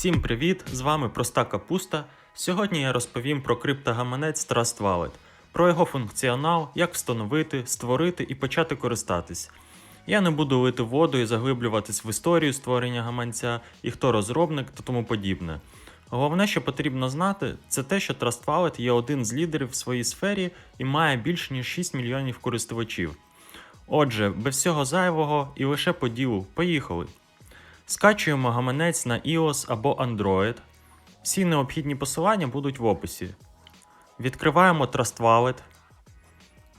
Всім привіт! З вами Проста Капуста. Сьогодні я розповім про криптогаманець Trust Wallet, про його функціонал, як встановити, створити і почати користатись. Я не буду лити воду і заглиблюватись в історію створення гаманця і хто розробник та тому подібне. Головне, що потрібно знати, це те, що Trust Wallet є один з лідерів в своїй сфері і має більш ніж 6 мільйонів користувачів. Отже, без всього зайвого і лише по ділу, поїхали! Скачуємо гаманець на iOS або Android. Всі необхідні посилання будуть в описі. Відкриваємо Trust Wallet.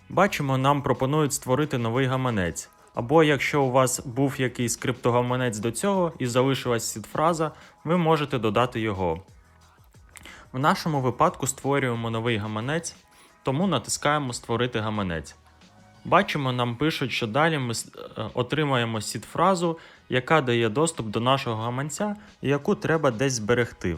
Бачимо, нам пропонують створити новий гаманець. Або якщо у вас був якийсь криптогаманець до цього і залишилась сідфраза, ви можете додати його. В нашому випадку створюємо новий гаманець, тому натискаємо Створити гаманець. Бачимо, нам пишуть, що далі ми е, отримаємо сід-фразу, яка дає доступ до нашого гаманця і яку треба десь зберегти.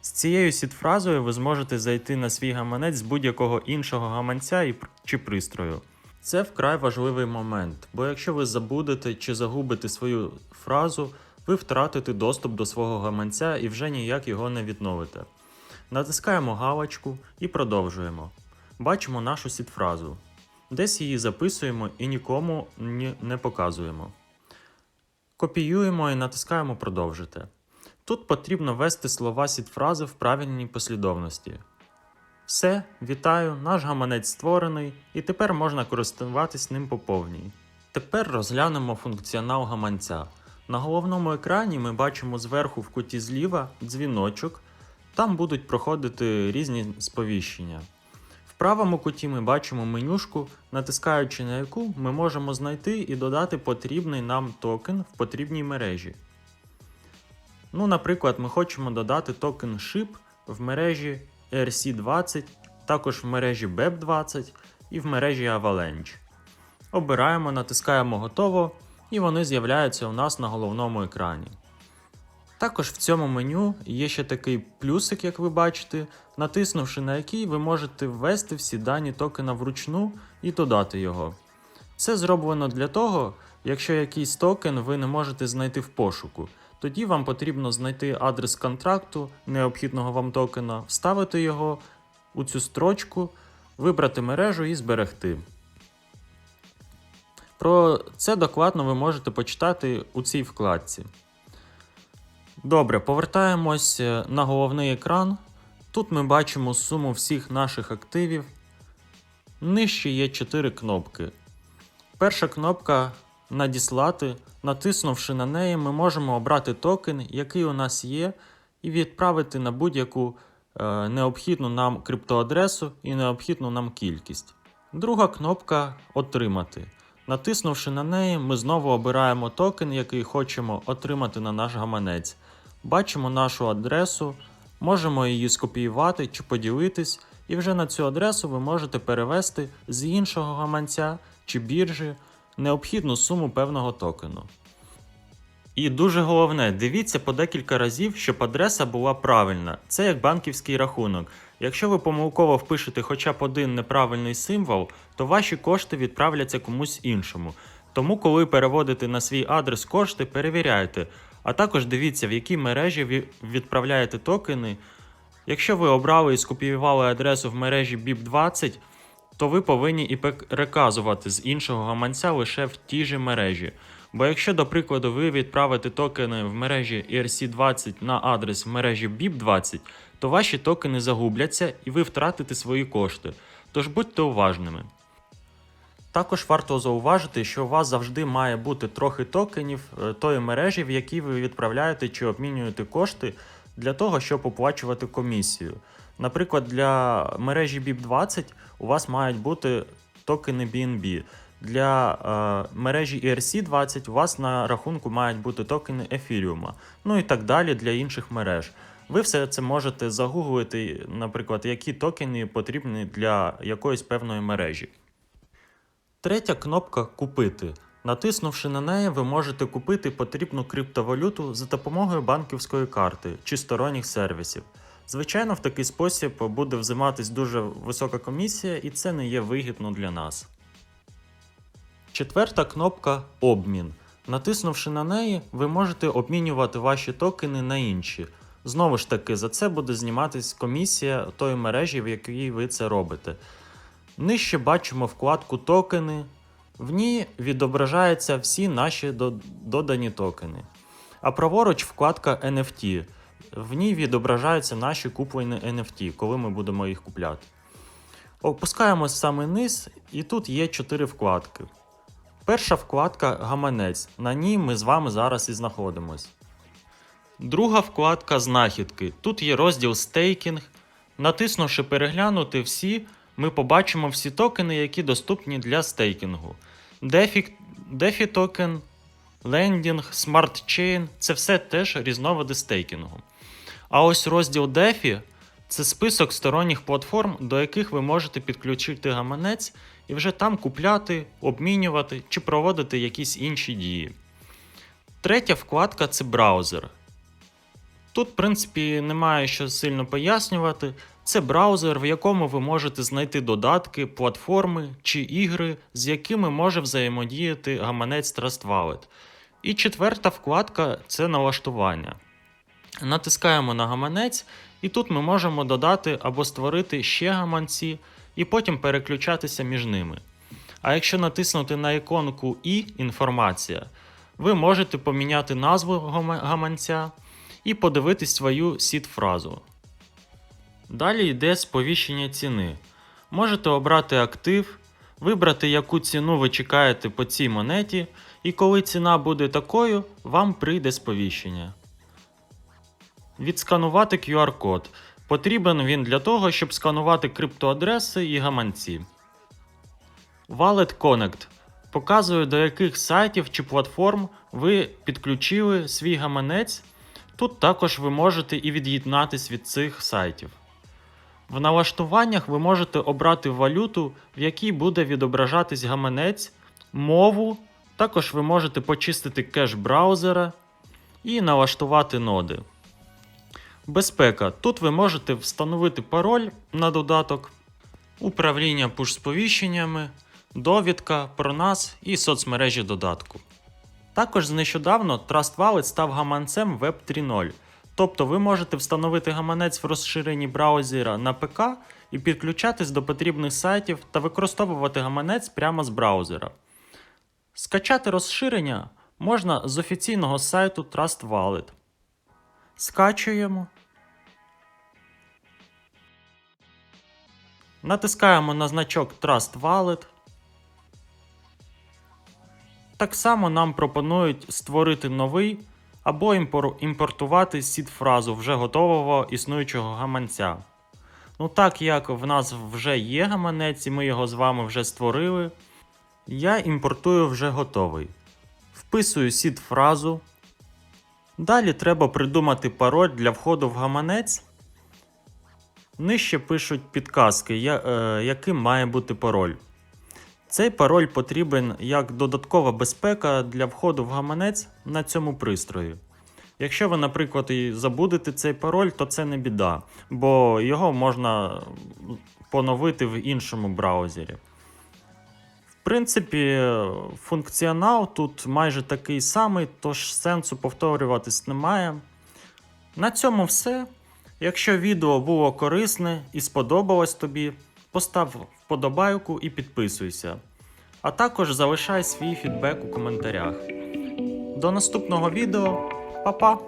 З цією сід-фразою ви зможете зайти на свій гаманець з будь-якого іншого гаманця чи пристрою. Це вкрай важливий момент, бо якщо ви забудете чи загубите свою фразу, ви втратите доступ до свого гаманця і вже ніяк його не відновите. Натискаємо галочку і продовжуємо. Бачимо нашу сід-фразу. Десь її записуємо і нікому ні- не показуємо. Копіюємо і натискаємо Продовжити. Тут потрібно ввести слова сід-фрази в правильній послідовності. Все, вітаю, наш гаманець створений, і тепер можна користуватись ним по повній. Тепер розглянемо функціонал гаманця. На головному екрані ми бачимо зверху в куті зліва дзвіночок, там будуть проходити різні сповіщення. Правому куті ми бачимо менюшку, натискаючи на яку ми можемо знайти і додати потрібний нам токен в потрібній мережі. Ну, наприклад, ми хочемо додати токен SHIP в мережі ERC20, також в мережі BEP20 і в мережі Avalanche. Обираємо, натискаємо готово, і вони з'являються у нас на головному екрані. Також в цьому меню є ще такий плюсик, як ви бачите, натиснувши на який ви можете ввести всі дані токена вручну і додати його. Це зроблено для того, якщо якийсь токен ви не можете знайти в пошуку. Тоді вам потрібно знайти адрес контракту необхідного вам токена, вставити його у цю строчку, вибрати мережу і зберегти. Про це докладно ви можете почитати у цій вкладці. Добре, повертаємось е, на головний екран. Тут ми бачимо суму всіх наших активів. Нижче є 4 кнопки. Перша кнопка Надіслати. Натиснувши на неї, ми можемо обрати токен, який у нас є, і відправити на будь-яку е, необхідну нам криптоадресу і необхідну нам кількість. Друга кнопка Отримати. Натиснувши на неї, ми знову обираємо токен, який хочемо отримати на наш гаманець. Бачимо нашу адресу, можемо її скопіювати чи поділитись, і вже на цю адресу ви можете перевести з іншого гаманця чи біржі необхідну суму певного токену. І дуже головне, дивіться по декілька разів, щоб адреса була правильна. Це як банківський рахунок. Якщо ви помилково впишете хоча б один неправильний символ, то ваші кошти відправляться комусь іншому. Тому, коли переводите на свій адрес кошти, перевіряйте. А також дивіться, в якій мережі ви відправляєте токени. Якщо ви обрали і скопіювали адресу в мережі BIP20, то ви повинні і переказувати з іншого гаманця лише в тій же мережі. Бо якщо, до прикладу, ви відправите токени в мережі ERC20 на адрес в мережі BIP20, то ваші токени загубляться і ви втратите свої кошти. Тож будьте уважними. Також варто зауважити, що у вас завжди має бути трохи токенів е, тої мережі, в якій ви відправляєте чи обмінюєте кошти для того, щоб оплачувати комісію. Наприклад, для мережі BIP20 у вас мають бути токени BNB. Для е, мережі ERC20 у вас на рахунку мають бути токени Ефіріума, ну і так далі для інших мереж. Ви все це можете загуглити, наприклад, які токени потрібні для якоїсь певної мережі. Третя кнопка Купити. Натиснувши на неї, ви можете купити потрібну криптовалюту за допомогою банківської карти чи сторонніх сервісів. Звичайно, в такий спосіб буде взиматись дуже висока комісія, і це не є вигідно для нас. Четверта кнопка Обмін. Натиснувши на неї, ви можете обмінювати ваші токени на інші. Знову ж таки, за це буде зніматись комісія тої мережі, в якій ви це робите. Нижче бачимо вкладку токени. В ній відображаються всі наші додані токени. А праворуч вкладка NFT. В ній відображаються наші куплені NFT, коли ми будемо їх купляти. Опускаємось саме низ, і тут є 4 вкладки. Перша вкладка гаманець. На ній ми з вами зараз і знаходимось. Друга вкладка знахідки. Тут є розділ стейкінг. Натиснувши переглянути всі, ми побачимо всі токени, які доступні для стейкінгу. DeFi, DeFi токен, лендінг, Chain це все теж різновиди стейкінгу. А ось розділ DeFi це список сторонніх платформ, до яких ви можете підключити гаманець і вже там купляти, обмінювати чи проводити якісь інші дії. Третя вкладка це браузер. Тут, в принципі, немає що сильно пояснювати. Це браузер, в якому ви можете знайти додатки, платформи чи ігри, з якими може взаємодіяти гаманець Trust Wallet. І четверта вкладка це налаштування. Натискаємо на гаманець, і тут ми можемо додати або створити ще гаманці, і потім переключатися між ними. А якщо натиснути на іконку І інформація, ви можете поміняти назву гаманця і подивитись свою сід-фразу. Далі йде сповіщення ціни. Можете обрати актив, вибрати, яку ціну ви чекаєте по цій монеті, і коли ціна буде такою, вам прийде сповіщення. Відсканувати QR-код. Потрібен він для того, щоб сканувати криптоадреси і гаманці. Wallet Connect показує, до яких сайтів чи платформ ви підключили свій гаманець. Тут також ви можете і від'єднатись від цих сайтів. В налаштуваннях ви можете обрати валюту, в якій буде відображатись гаманець, мову. Також ви можете почистити кеш браузера і налаштувати ноди. Безпека. Тут ви можете встановити пароль на додаток, управління пуш-сповіщеннями, довідка про нас і соцмережі додатку. Також нещодавно Trust Wallet став гаманцем Web 3.0. Тобто ви можете встановити гаманець в розширенні браузера на ПК і підключатись до потрібних сайтів та використовувати гаманець прямо з браузера. Скачати розширення можна з офіційного сайту Trust Wallet. Скачуємо. Натискаємо на значок Trust Wallet. Так само нам пропонують створити новий або імпортувати сід-фразу вже готового існуючого гаманця. Ну, так як в нас вже є гаманець, і ми його з вами вже створили, я імпортую вже готовий. Вписую сід-фразу. Далі треба придумати пароль для входу в гаманець. Нижче пишуть підказки, е, яким має бути пароль. Цей пароль потрібен як додаткова безпека для входу в гаманець на цьому пристрої. Якщо ви, наприклад, і забудете цей пароль, то це не біда, бо його можна поновити в іншому браузері. В принципі, функціонал тут майже такий самий, тож сенсу повторюватись немає. На цьому все. Якщо відео було корисне і сподобалось тобі, постав вподобайку і підписуйся. А також залишай свій фідбек у коментарях. До наступного відео. Па-па!